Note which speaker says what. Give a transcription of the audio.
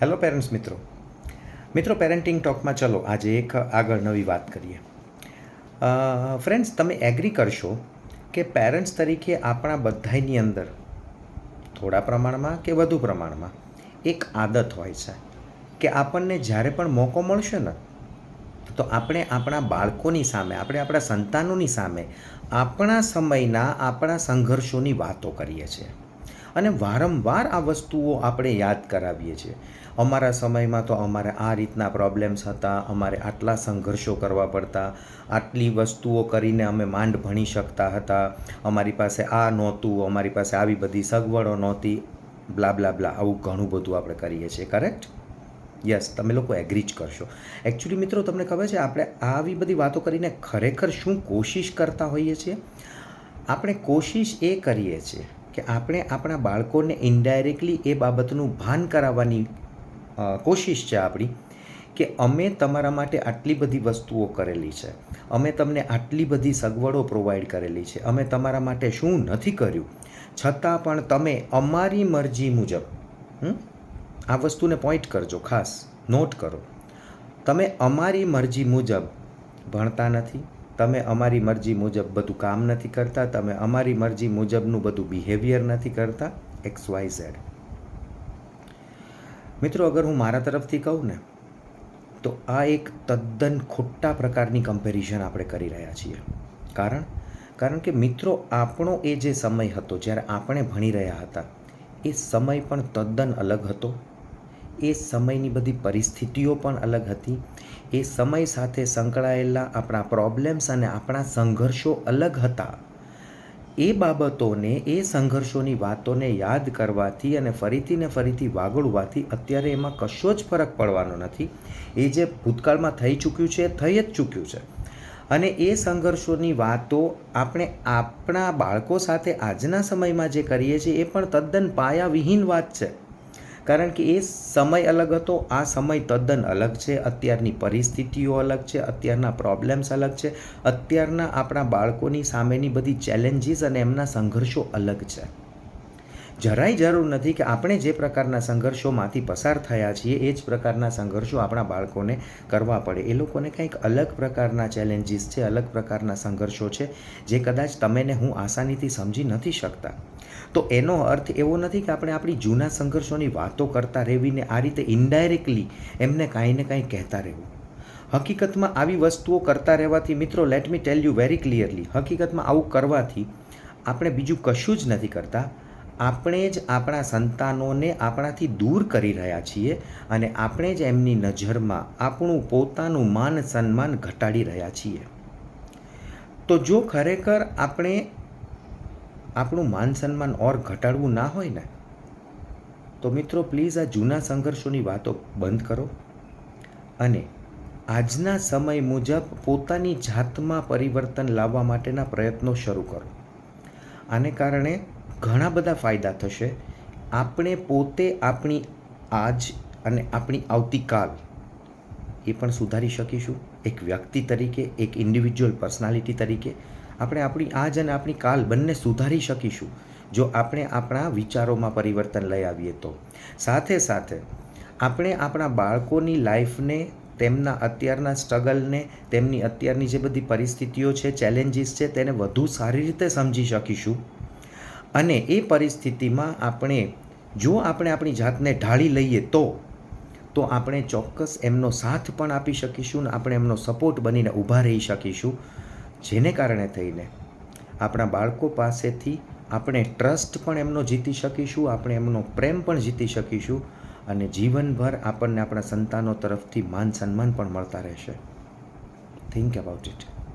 Speaker 1: Hello parents મિત્રો. મિત્રો parenting ટોકમાં ચલો, આજે એક આગળ નવી વાત કરીએ. ફ્રેન્ડ્સ તમે એગ્રી કરશો કે પેરેન્ટ્સ તરીકે આપણા બધાની અંદર, થોડા પ્રમાણમાં કે વધુ પ્રમાણમાં, એક આદત હોય છે કે આપણને જ્યારે પણ મોકો મળશે ને, તો આપણે આપણા બાળકોની સામે, આપણે આપણા સંતાનોની સામે, આપણા સમયના આપણા સંઘર્ષોની વાતો કરીએ છીએ. અને વારંવાર આ વસ્તુઓ આપણે યાદ કરાવીએ છીએ. અમારા સમયમાં તો અમારે આ રીતના પ્રોબ્લેમ્સ હતા, અમારે આટલા સંઘર્ષો કરવા પડતા, આટલી વસ્તુઓ કરીને અમે માંડ ભણી શકતા હતા, અમારી પાસે આ નહોતું, અમારી પાસે આવી બધી સગવડો નહોતી બ્લા બ્લા બ્લા આવું ઘણું બધું આપણે કરીએ છીએ કરેક્ટ યસ તમે લોકો એગ્રી જ કરશો. એકચ્યુઅલી મિત્રો, તમને ખબર છે, આપણે આવી બધી વાતો કરીને ખરેખર શું કોશિશ કરતા હોઈએ છીએ? આપણે કોશિશ એ કરીએ છીએ કે આપણે આપણા બાળકોને ઇનડાયરેક્ટલી એ બાબતનું ભાન કરાવવાની કોશિશ છે આપણી કે અમે તમારા માટે આટલી બધી વસ્તુઓ કરેલી છે. અમે તમને આટલી બધી સગવડો પ્રોવાઈડ કરેલી છે. અમે તમારા માટે શું નથી કર્યું? છતાં પણ તમે અમારી મરજી મુજબ? આ વસ્તુને પોઈન્ટ કરજો, ખાસ નોટ કરો. તમે અમારી મરજી મુજબ ભણતા નથી, તમે અમારી મરજી મુજબ બધું કામ નથી કરતા, તમે અમારી મરજી મુજબનું બધું બિહેવિયર નથી કરતા એક્સ વાય ઝેડ મિત્રો, અગર હું મારા તરફથી કહું ને, તો આ એક તદ્દન ખોટા પ્રકારની કમ્પેરિઝન આપણે કરી રહ્યા છીએ. કારણ? કારણ કે મિત્રો, આપણો એ જે સમય હતો, જ્યારે આપણે ભણી રહ્યા હતા, એ સમય પણ તદ્દન અલગ હતો. એ સમયની બધી પરિસ્થિતિઓ પણ અલગ હતી. એ સમય સાથે સંકળાયેલા આપણા પ્રોબ્લેમ્સ અને આપણા સંઘર્ષો અલગ હતા. એ બાબતોને, એ સંઘર્ષોની વાતોને યાદ કરવાથી અને ફરીથી ને ફરીથી વાગોળવાથી અત્યારે એમાં કશો જ ફરક પડવાનો નથી. એ જે ભૂતકાળમાં થઈ ચૂક્યું છે થઈ જ ચૂક્યું છે. અને એ સંઘર્ષોની વાતો આપણે આપણા બાળકો સાથે આજના સમયમાં જે કરીએ છીએ, એ પણ તદ્દન પાયાવિહીન વાત છે. કારણ કે એ સમય અલગ હતો, આ સમય તદ્દન અલગ છે, અત્યારની પરિસ્થિતિઓ અલગ છે, અત્યારના પ્રોબ્લેમ્સ અલગ છે, અત્યારના આપણા બાળકોની સામેની બધી ચેલેન્જીસ અને એમના સંઘર્ષો અલગ છે. જરાય જરૂર નથી કે આપણે જે પ્રકારના સંઘર્ષોમાંથી પસાર થયા છીએ, એ જ પ્રકારના સંઘર્ષો આપણા બાળકોને કરવા પડે. એ લોકોને કંઈક અલગ પ્રકારના ચેલેન્જીસ છે, અલગ પ્રકારના સંઘર્ષો છે, જે કદાચ તમે ને હું આસાનીથી સમજી નથી શકતા. તો એનો અર્થ એવો નથી કે આપણે આપણી જૂના સંઘર્ષોની વાતો કરતા રહેવીને આ રીતે ઇનડાયરેક્ટલી એમને કાંઈ ને કાંઈ કહેતા રહેવું. હકીકતમાં આવી વસ્તુઓ કરતા રહેવાથી મિત્રો let me tell you very clearly હકીકતમાં આવું કરવાથી આપણે બીજું કશું જ નથી કરતા. આપણે જ આપણા સંતાનોને આપણાથી દૂર કરી રહ્યા છીએ અને આપણે જ એમની નજરમાં આપણું પોતાનું માન સન્માન ઘટાડી રહ્યા છીએ. તો જો ખરેખર આપણે આપણું માન સન્માન ઓર ઘટાડવું ના હોય ને? તો મિત્રો પ્લીઝ આ જૂના સંઘર્ષોની વાતો બંધ કરો. અને આજના સમય મુજબ પોતાની જાતમાં પરિવર્તન લાવવા માટેના પ્રયત્નો શરૂ કરો. આને કારણે ઘણા બધા ફાયદા થશે. આપણે પોતે આપણી આજ અને આપણી આવતીકાલ એ પણ સુધારી શકીશું. એક વ્યક્તિ તરીકે, એક ઇન્ડિવિજ્યુઅલ પર્સનાલિટી તરીકે. આપણે આપણી આજ અને આપણી કાલ બંને સુધારી શકીશું, જો આપણે આપણા વિચારોમાં પરિવર્તન લઈ આવીએ તો. સાથે સાથે, આપણે આપણા બાળકોની લાઈફને, તેમના અત્યારના સ્ટ્રગલને, તેમની અત્યારની જે બધી પરિસ્થિતિઓ છે, ચેલેન્જીસ છે, તેને વધુ સારી રીતે સમજી શકીશું. અને એ પરિસ્થિતિમાં આપણે, જો આપણે આપણી જાતને ઢાળી લઈએ તો તો આપણે ચોક્કસ એમનો સાથ પણ આપી શકીશું ને આપણે એમનો સપોર્ટ બનીને ઊભા રહી શકીશું. જેને કારણે થઈને આપણા બાળકો પાસેથી આપણે ટ્રસ્ટ પણ એમનો જીતી શકીશું, આપણે એમનો પ્રેમ પણ જીતી શકીશું અને જીવનભર આપણને આપણા સંતાનો તરફથી માન સન્માન પણ મળતા રહેશે. Think about it